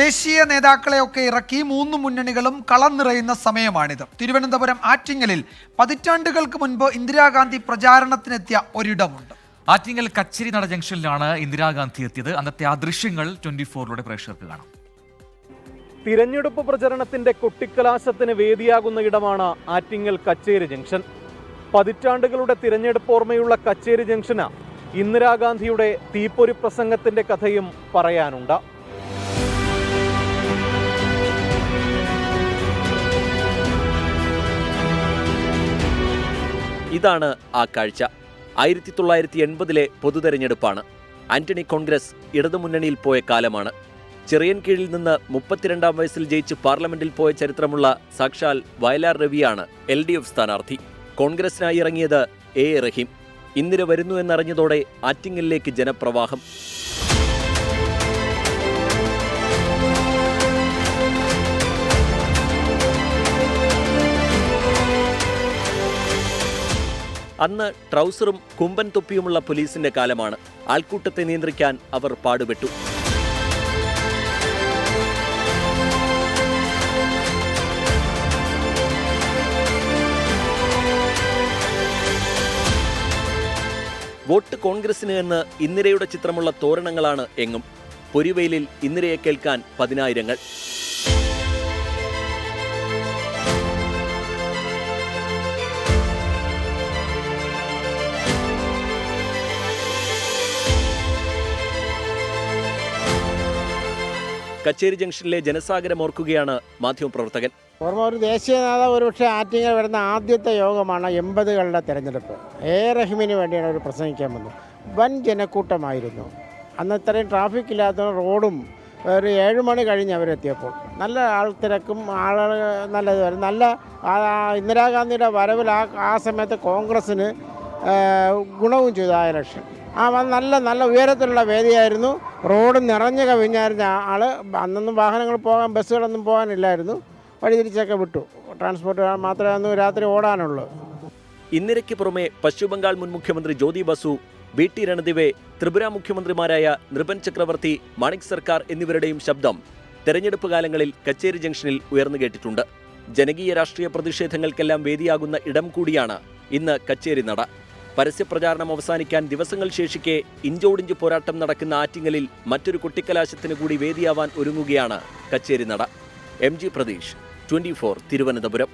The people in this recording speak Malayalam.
ദേശീയ നേതാക്കളെയൊക്കെ ഇറക്കി മൂന്ന് മുന്നണികളും കളം നിറയുന്ന സമയമാണിത്. തിരുവനന്തപുരം ആറ്റിങ്ങലിൽ പതിറ്റാണ്ടുകൾക്ക് മുൻപ് ഇന്ദിരാഗാന്ധി പ്രചാരണത്തിനെത്തിയ ഒരിടമുണ്ട്. ആറ്റിങ്ങൽ കച്ചേരി നട ജംഗ്ഷനിലാണ് ഇന്ദിരാഗാന്ധി എത്തിയത്. അന്നത്തെ ആ ദൃശ്യങ്ങൾ ട്വന്റി ഫോറിലൂടെ പ്രേക്ഷകർക്ക് കാണാം. തിരഞ്ഞെടുപ്പ് പ്രചരണത്തിന്റെ കൊട്ടിക്കലാശത്തിന് വേദിയാകുന്ന ഇടമാണ് ആറ്റിങ്ങൽ കച്ചേരി ജംഗ്ഷൻ. പതിറ്റാണ്ടുകളുടെ തിരഞ്ഞെടുപ്പ് ഓർമ്മയുള്ള കച്ചേരി ജംഗ്ഷന് ഇന്ദിരാഗാന്ധിയുടെ തീപ്പൊരി പ്രസംഗത്തിന്റെ കഥയും പറയാനുണ്ട്. ഇതാണ് ആ കാഴ്ച. ആയിരത്തി തൊള്ളായിരത്തി എൺപതിലെ പൊതുതെരഞ്ഞെടുപ്പാണ്. ആന്റണി കോൺഗ്രസ് ഇടതുമുന്നണിയിൽ പോയ കാലമാണ്. ചെറിയൻ കീഴിൽ നിന്ന് മുപ്പത്തിരണ്ടാം വയസ്സിൽ ജയിച്ച് പാർലമെന്റിൽ പോയ ചരിത്രമുള്ള സാക്ഷാൽ വയലാർ രവിയാണ് എൽ ഡി എഫ് സ്ഥാനാർത്ഥി. കോൺഗ്രസിനായി ഇറങ്ങിയത് എ റഹീം. ഇന്ദിര വരുന്നു എന്നറിഞ്ഞതോടെ ആറ്റിങ്ങലിലേക്ക് ജനപ്രവാഹം. അന്ന് ട്രൗസറും കുമ്പൻ തൊപ്പിയുമുള്ള പോലീസിന്റെ കാലമാണ് ആൾക്കൂട്ടത്തെ നിയന്ത്രിക്കാൻ അവർ പാടുപെട്ടു. വോട്ട് കോൺഗ്രസിന് എന്ന് ഇന്ദിരയുടെ ചിത്രമുള്ള തോരണങ്ങളാണ് എങ്ങും. പൊരിവെയിലിൽ ഇന്ദിരയെ കേൾക്കാൻ പതിനായിരങ്ങൾ. കച്ചേരി ജംഗ്ഷനിലെ ജനസാഗരം ഓർക്കുകയാണ് മാധ്യമപ്രവർത്തകൻ ഓർമ്മ ഒരു ദേശീയ നേതാവ് ഒരുപക്ഷെ ആറ്റിങ്ങൽ വരുന്ന ആദ്യത്തെ യോഗമാണ് എൺപതുകളുടെ തെരഞ്ഞെടുപ്പ്. എ. റഹിമിന് വേണ്ടിയാണ് അവർ പ്രസംഗിക്കാൻ വന്നത്. വൻ ജനക്കൂട്ടമായിരുന്നു. അന്ന് ഇത്രയും ട്രാഫിക് ഇല്ലാത്ത റോഡും ഒരു ഏഴ് മണി കഴിഞ്ഞ് അവരെത്തിയപ്പോൾ. നല്ല ആൾ തിരക്കും ആളുകൾ നല്ല നല്ല ഇന്ദിരാഗാന്ധിയുടെ വരവിൽ ആ ആ സമയത്ത് കോൺഗ്രസ്സിന് ഗുണവും ചെയ്തു. ആ ഇലക്ഷൻ ആ നല്ല നല്ല ഉയരത്തിലുള്ള വേദിയായിരുന്നു. റോഡ് നിറഞ്ഞു കവിഞ്ഞായിരുന്ന ആൾ അന്നൊന്നും വാഹനങ്ങൾ പോകാൻ ബസ്സുകളൊന്നും പോകാനില്ലായിരുന്നു. വഴിതിരിച്ചൊക്കെ വിട്ടു. ട്രാൻസ്പോർട്ട് മാത്രമേ അന്ന് രാത്രി ഓടാനുള്ളൂ. ഇന്ദിരയ്ക്ക് പുറമെ പശ്ചിമബംഗാൾ മുൻ മുഖ്യമന്ത്രി ജ്യോതി ബസു ബി ടി രണദിവെ ത്രിപുര മുഖ്യമന്ത്രിമാരായ നൃപൻ ചക്രവർത്തി മാണിക് സർക്കാർ എന്നിവരുടെയും ശബ്ദം തെരഞ്ഞെടുപ്പ് കാലങ്ങളിൽ കച്ചേരി ജംഗ്ഷനിൽ ഉയർന്നു കേട്ടിട്ടുണ്ട്. ജനകീയ രാഷ്ട്രീയ പ്രതിഷേധങ്ങൾക്കെല്ലാം വേദിയാകുന്ന ഇടം കൂടിയാണ് ഇന്ന് കച്ചേരി നട. പരസ്യപ്രചാരണം അവസാനിക്കാൻ ദിവസങ്ങൾ ശേഷിക്കെ ഇഞ്ചോടിഞ്ച് പോരാട്ടം നടക്കുന്ന ആറ്റിങ്ങലിൽ മറ്റൊരു കുട്ടിക്കലാശത്തിന് കൂടി വേദിയാവാൻ ഒരുങ്ങുകയാണ് Kacheri Nada. M G Pratheesh twenty Thiruvananthapuram.